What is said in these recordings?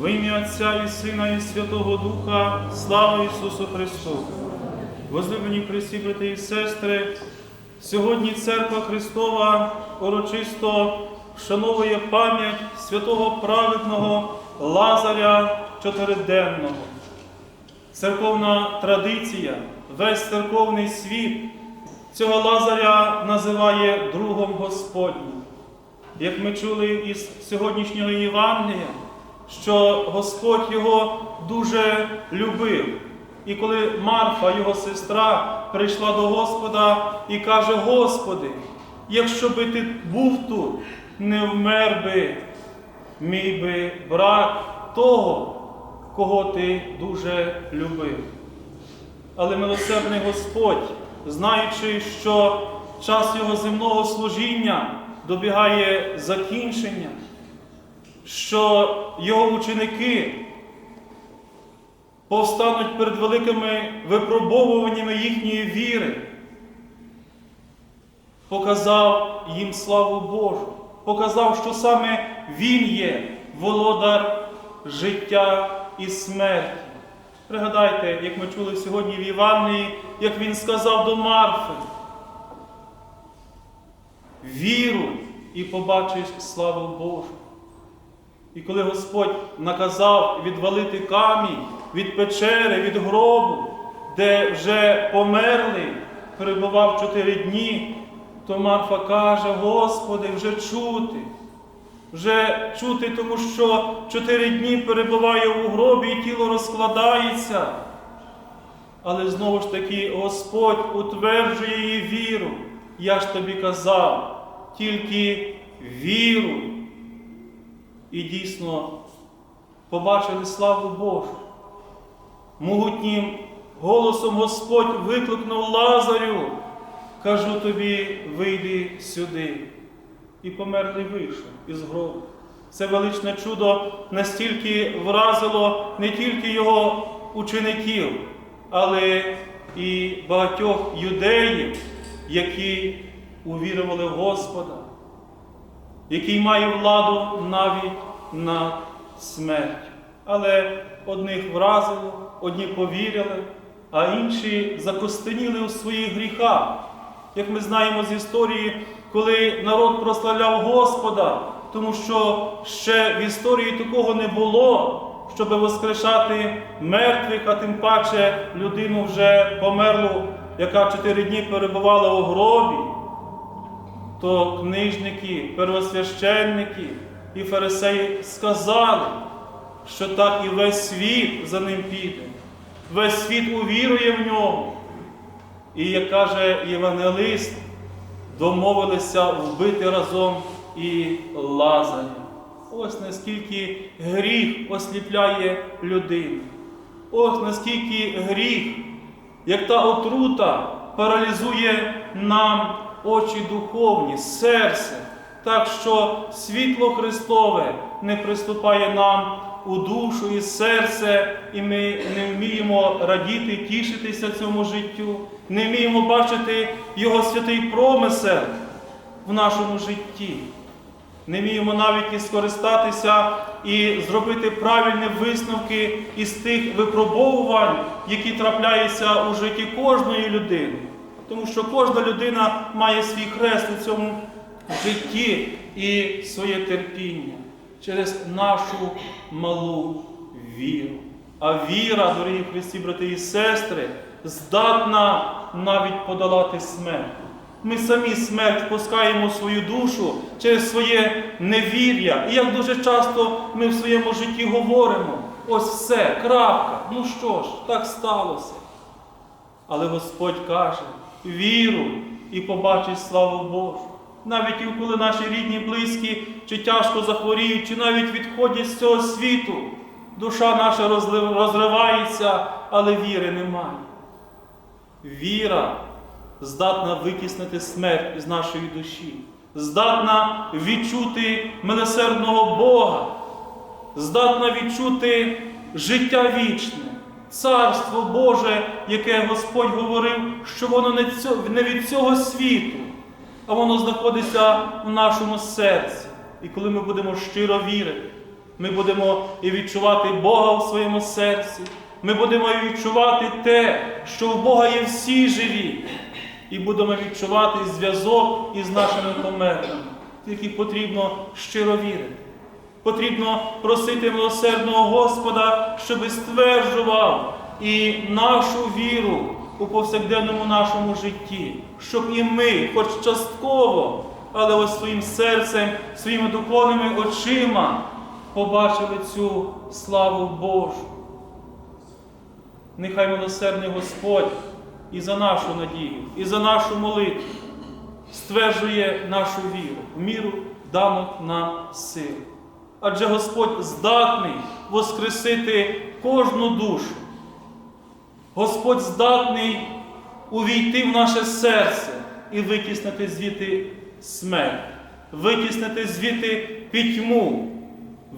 Во ім'я Отця і Сина, і Святого Духа, слава Ісусу Христу! Возлюблені брати і сестри, сьогодні Церква Христова урочисто вшановує пам'ять святого праведного Лазаря Чотириденного. Церковна традиція, весь церковний світ цього Лазаря називає другом Господнім. Як ми чули із сьогоднішнього Євангелія, що Господь його дуже любив. І коли Марфа, його сестра, прийшла до Господа і каже: Господи, якщо би ти був тут, не вмер би мій би брат того, кого ти дуже любив. Але милосердний Господь, знаючи, що час його земного служіння добігає закінчення, що його ученики повстануть перед великими випробовуваннями їхньої віри, показав їм славу Божу, показав, що саме Він є володар життя і смерті. Пригадайте, як ми чули сьогодні в Івангелії, як він сказав до Марфи. Віруй і побачиш славу Божу. І коли Господь наказав відвалити камінь від печери, від гробу, де вже померли, перебував чотири дні, то Марфа каже, Господи, вже чути, вже чути, тому що чотири дні перебуває у гробі і тіло розкладається. Але знову ж таки Господь утверджує її віру. Я ж тобі казав, тільки віруй. І дійсно побачили славу Божу. Могутнім голосом Господь викликнув Лазарю, кажу тобі, вийди сюди. І померлий вийшов із гробу. Це величне чудо настільки вразило не тільки його учеників, але і багатьох юдеїв, які увірували в Господа, який має владу навіть над смертю. Але одних вразило, одні повірили, а інші закостеніли у своїх гріхах. Як ми знаємо з історії, коли народ прославляв Господа, тому що ще в історії такого не було, щоб воскрешати мертвих, а тим паче людину вже померлу, яка чотири дні перебувала у гробі, то книжники, первосвященники і фарисеї сказали, що так і весь світ за ним піде, весь світ увірує в нього. І, як каже євангелист, домовилися вбити разом і Лазаря. Ось наскільки гріх осліпляє людину. Ось наскільки гріх, як та отрута, паралізує нам очі духовні, серце, так що світло Христове не приступає нам у душу і серце, і ми не вміємо радіти, тішитися цьому життю, не вміємо бачити Його святий промисел в нашому житті. Не вміємо навіть і скористатися і зробити правильні висновки із тих випробовувань, які трапляються у житті кожної людини. Тому що кожна людина має свій хрест у цьому житті і своє терпіння через нашу малу віру. А віра, дорогі Христі, брати і сестри, здатна навіть подолати смерть. Ми самі смерть впускаємо свою душу через своє невір'я. І як дуже часто ми в своєму житті говоримо, ось все, крапка, ну що ж, так сталося. Але Господь каже, віру і побачиш славу Божу. Навіть коли наші рідні, близькі, чи тяжко захворіють, чи навіть відходять з цього світу, душа наша розривається, але віри немає. Віра здатна витіснити смерть із нашої душі, здатна відчути милосердного Бога, здатна відчути життя вічне, царство Боже, яке Господь говорив, що воно не від цього світу, а воно знаходиться в нашому серці. І коли ми будемо щиро вірити, Ми будемо і відчувати Бога в своєму серці. Ми будемо і відчувати те, що в Бога є всі живі. І будемо відчувати зв'язок із нашими померлими. Тільки потрібно щиро вірити. Потрібно просити милосердного Господа, щоби стверджував і нашу віру у повсякденному нашому житті, щоб і ми, хоч частково, але ось своїм серцем, своїми духовними очима побачили цю славу Божу. Нехай милосердний Господь і за нашу надію, і за нашу молитву стверджує нашу віру, міру даних нам сил. Адже Господь здатний воскресити кожну душу. Господь здатний увійти в наше серце і витіснити звідти смерть, витіснити звідти пітьму,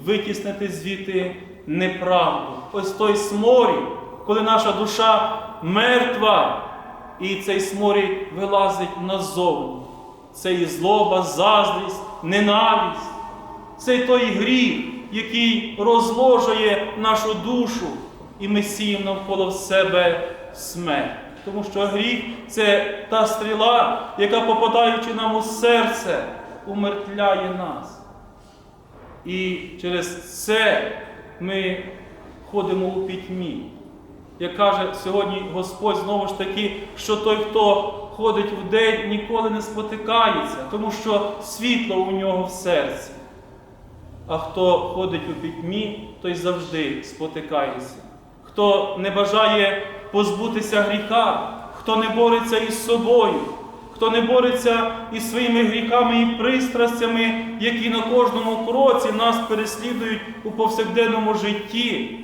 витіснити звідти неправду. Ось той сморід, коли наша душа мертва, і цей сморід вилазить назовні. Це і злоба, заздрість, ненависть. Це той гріх, який розложує нашу душу, і ми сіємо навколо себе смерть. Тому що гріх це та стріла, яка, попадаючи нам у серце, умертвляє нас. І через це ми ходимо у пітьмі. Як каже сьогодні Господь знову ж таки, що той, хто ходить в день, ніколи не спотикається, тому що світло у нього в серці. А хто ходить у пітьмі, той завжди спотикається. Хто не бажає позбутися гріха, хто не бореться із собою, хто не бореться із своїми гріхами і пристрастями, які на кожному кроці нас переслідують у повсякденному житті,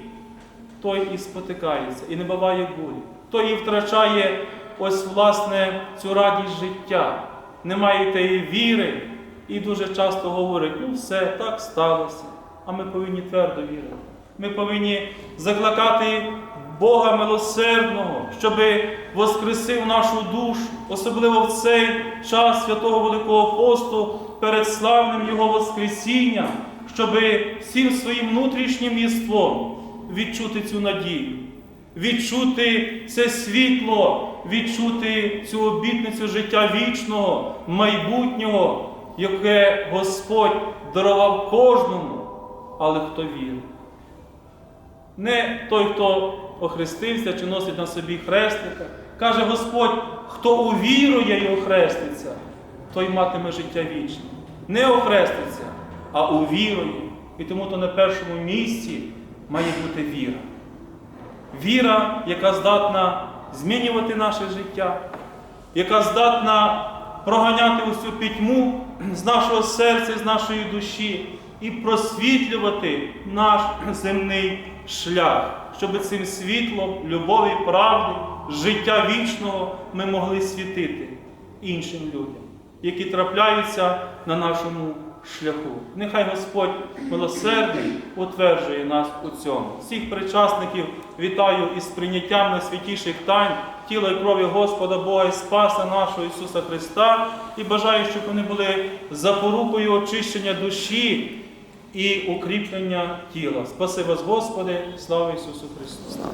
той і спотикається, і не буває болі. Той і втрачає ось власне цю радість життя, не має тієї віри. І дуже часто говорить, ну все, так сталося. А ми повинні твердо вірити. Ми повинні закликати Бога милосердного, щоб воскресив нашу душу, особливо в цей час святого Великого посту перед славним Його Воскресінням, щоб всім своїм внутрішнім єством відчути цю надію, відчути це світло, відчути цю обітницю життя вічного, майбутнього яке Господь дарував кожному, але хто вірить. Не той, хто охрестився чи носить на собі хрестика. Каже Господь, хто увірує і охреститься, той матиме життя вічне. Не охреститься, а увірує. І тому то на першому місці має бути віра. Віра, яка здатна змінювати наше життя, яка здатна проганяти усю пітьму з нашого серця, з нашої душі і просвітлювати наш земний шлях, щоб цим світлом, любові, правди, життя вічного ми могли світити іншим людям, які трапляються на нашому шляху. Нехай Господь милосердний утверджує нас у цьому. Всіх причасників вітаю із прийняттям найсвятіших тайн тіла і крові Господа Бога і Спаса нашого Ісуса Христа і бажаю, щоб вони були запорукою очищення душі і укріплення тіла. Спаси вас, Господи, слава Ісусу Христу!